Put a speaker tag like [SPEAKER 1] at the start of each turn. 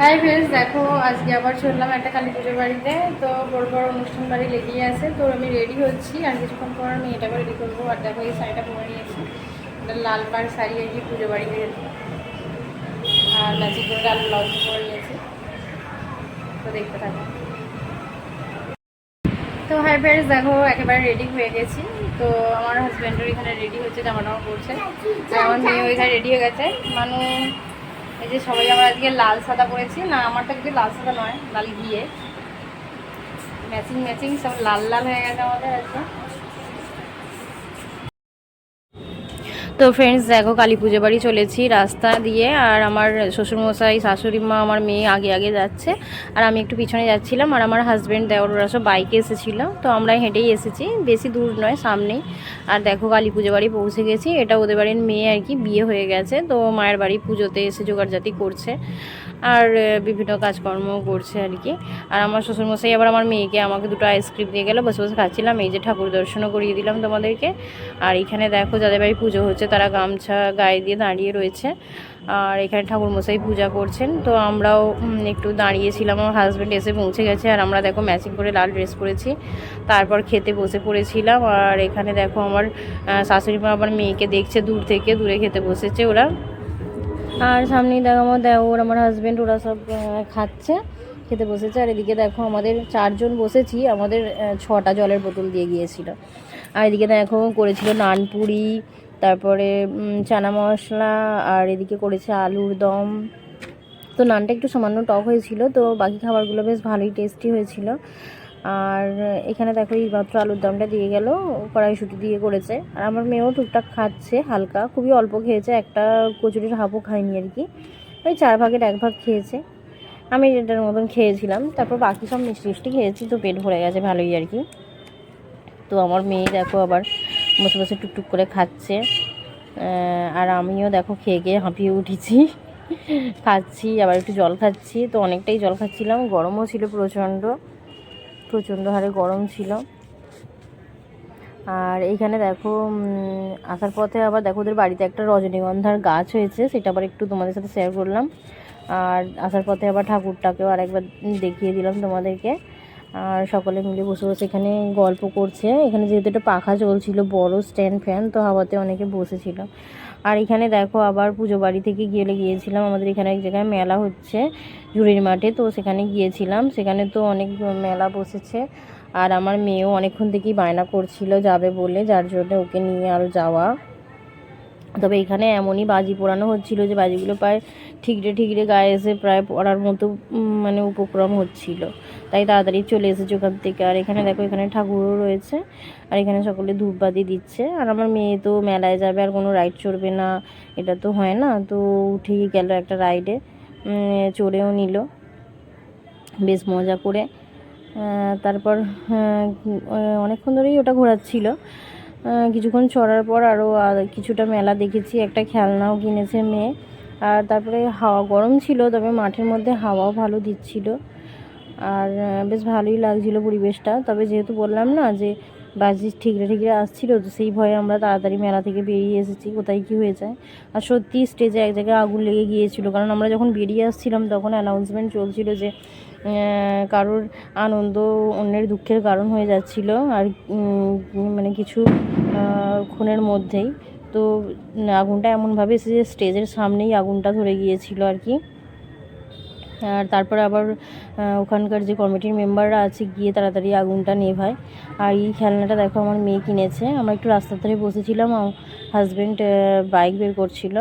[SPEAKER 1] Hi friends দেখো, আজকে আবার চললাম একটা কালী পুজোর বাড়িতে। তো বড় বড় অনুষ্ঠান বাড়ি লেগেই আছে। তো আমি রেডি হচ্ছি আর কিছুক্ষণ পর আমি এটাকে রেডি করব। আর দেখো, এই শাড়িটা পরে নিয়েছি। এটা লাল পাড় শাড়ি আর কি পুজো বাড়িতে আর ম্যাচিং করে লাল ব্লাউজ পরে নিয়েছি। তো দেখতে থাকো। তো হাই ফ্রেন্ডস দেখো, একেবারে রেডি হয়ে গেছি। তো আমার হাজব্যান্ডের এখানে রেডি হচ্ছে জামা টামা আর আমার মেয়ে ওইখানে রেডি হয়ে গেছে। মানে এই যে সবাই আমরা আজকে লাল সাদা পরেছি। না, আমারটা কিন্তু লাল সাদা নয়, লাল গিয়ে। ম্যাচিং ম্যাচিং সব লাল লাল হয়ে গেছে আমাদের আজকে তো ফ্রেন্ডস দেখো কালী পুজো বাড়ি চলেছি রাস্তা দিয়ে, আর আমার শ্বশুরমশাই, শাশুড়ি মা, আমার মেয়ে আগে আগে যাচ্ছে, আর আমি একটু পিছনে যাচ্ছিলাম, আর আমার হাজব্যান্ড ওরা সব বাইকে এসেছিল, তো আমরা হেঁটেই এসেছি, বেশি দূর নয়, সামনেই। আর দেখো কালী পুজো বাড়ি পৌঁছে গেছি, এটা ওদের বাড়ির মেয়ে আর কি, বিয়ে হয়ে গেছে, তো মায়ের বাড়ি পুজোতে এসে জোগাড়জাতি করছে। আর বিভিন্ন কাজকর্ম করছে আর কি। আর আমার শ্বশুরমশাই, আবার আমার মেয়েকে আমাকে দুটো আইসক্রিম দিয়ে গেলো, বসে বসে খাচ্ছিলাম। এই যে ঠাকুর দর্শনও করিয়ে দিলাম তোমাদেরকে। আর এখানে দেখো, যাদের বাড়ি পুজো হচ্ছে, তারা গামছা গায়ে দিয়ে দাঁড়িয়ে রয়েছে। আর এখানে ঠাকুর মশাই পূজা করছেন। তো আমরাও একটু দাঁড়িয়েছিলাম। আমার হাজব্যান্ড এসে পৌঁছে গেছে, আর আমরা দেখো ম্যাচিং করে লাল ড্রেস পরেছি তারপর খেতে বসে পড়েছিলাম। আর এখানে দেখো আমার শাশুড়ি মা আমার মেয়েকে দেখছে দূর থেকে। দূরে খেতে বসেছে ওরা। আর সামনেই দেখো আমার দেওর আমার হাজব্যান্ড ওরা সব খাচ্ছে, খেতে বসেছে। আর এদিকে দেখো, আমাদের চারজন বসেছি, আমাদের ছটা জলের বোতল দিয়ে গিয়েছিল। আর এদিকে দেখো, করেছিল নানপুরি তারপরে চানা মশলা, আর এদিকে করেছে আলুর দম। তো নানটা একটু সামান্য টক হয়েছিল, তো বাকি খাবারগুলো বেশ ভালোই টেস্টি হয়েছিল। আর এখানে দেখো এই মাত্র আলুর দমটা দিয়ে গেল কড়াইশুটি দিয়ে করেছে। আর আমার মেয়েও টুকটাক খাচ্ছে হালকা, খুবই অল্প খেয়েছে, একটা কচুরির হাফও খায়নি আর কি। ওই চার ভাগের এক ভাগ খেয়েছে। আমি এটার মতন খেয়েছিলাম, তারপর বাকি সব মিষ্টি মিষ্টি খেয়েছি, তো পেট ভরে গেছে ভালোই আর কি। তো আমার মেয়ে দেখো আবার বসে বসে টুকটুক করে খাচ্ছে। আর আমিও দেখো খেয়ে খেয়ে হাঁপিয়ে উঠেছি। খাচ্ছি, আবার একটু জল খাচ্ছি, তো অনেকটাই জল খাচ্ছিলাম, গরমও ছিল প্রচণ্ড। প্রচণ্ড হারে গরম ছিল। আর এইখানে দেখো আসার পথে আবার দেখো ওদের বাড়িতে একটা রজনীগন্ধার গাছ হয়েছে, সেটা আবার একটু তোমাদের সাথে শেয়ার করলাম। আর আসার পথে আবার ঠাকুরটাকেও আরেকবার দেখিয়ে দিলাম তোমাদেরকে। আর সকলে মিলে বসে বসে এখানে গল্প করছে। এখানে যেহেতু একটা পাখা চলছিল, বড় স্ট্যান্ড ফ্যান, তো হাওয়াতে অনেকে বসেছিল। আর এখানে দেখো আবার পুজো বাড়ি থেকে গেলে গিয়েছিলাম। আমাদের এখানে এক জায়গায় মেলা হচ্ছে জুড়ির মাঠে, তো সেখানে গিয়েছিলাম। সেখানে তো অনেক মেলা বসেছে। আর আমার মেয়েও অনেকক্ষণ থেকেই বায়না করছিল, যাবে বলে, যার জন্য ওকে নিয়ে আরও যাওয়া। তবে এখানে এমনই বাজি পোড়ানো হচ্ছিল যে বাজিগুলো প্রায় ঠিকরে ঠিকরে গায়ে এসে প্রায় পড়ার মতো মানে উপক্রম হচ্ছিল। তাই তাড়াতাড়ি চলে এসেছে ওখান থেকে। আর এখানে দেখো, এখানে ঠাকুরও রয়েছে। আর এখানে সকলে ধূপবাতি দিচ্ছে। আর আমার মেয়ে তো মেলায় যাবে, আর কোনো রাইড চড়বে না। এটা তো হয় না। তো উঠেই গেল একটা রাইডে চড়েও নিল। বেশ মজা করে। তারপর অনেকক্ষণ ধরেই ওটা ঘোরাচ্ছিল। কিছুক্ষণ চড়ার পর আরও কিছুটা মেলা দেখেছি, একটা খেলনাও কিনেছে মেয়ে। আর তারপরে হাওয়া গরম ছিল, তবে মাঠের মধ্যে হাওয়াও ভালো দিচ্ছিল। আর বেশ ভালোই লাগছিল পরিবেশটা। তবে যেহেতু বললাম না যে বাজি ঠিকরে ঠিকরে আসছিল, তো সেই ভয়ে আমরা তাড়াতাড়ি মেলা থেকে বেরিয়ে এসেছি, কোথায় কী হয়ে যায় আর সত্যি স্টেজে এক জায়গায় আগুন লেগে গিয়েছিল, কারণ আমরা যখন বেরিয়ে আসছিলাম, তখন অ্যানাউন্সমেন্ট চলছিল যে কারোর আনন্দ অন্যের দুঃখের কারণ হয়ে যাচ্ছিল, আর মানে কিছু ক্ষণের মধ্যেই। তো আগুনটা এমনভাবে এসে যে স্টেজের সামনেই আগুনটা ধরে গিয়েছিল আর কি। আর তারপরে আবার ওখানকার যে কমিটির মেম্বাররা আছে, গিয়ে তাড়াতাড়ি আগুনটা নেভায়। আর এই খেলনাটা দেখো আমার মেয়ে কিনেছে। আমরা একটু রাস্তার ধারে বসেছিলাম হাজব্যান্ড বাইক বের করছিল।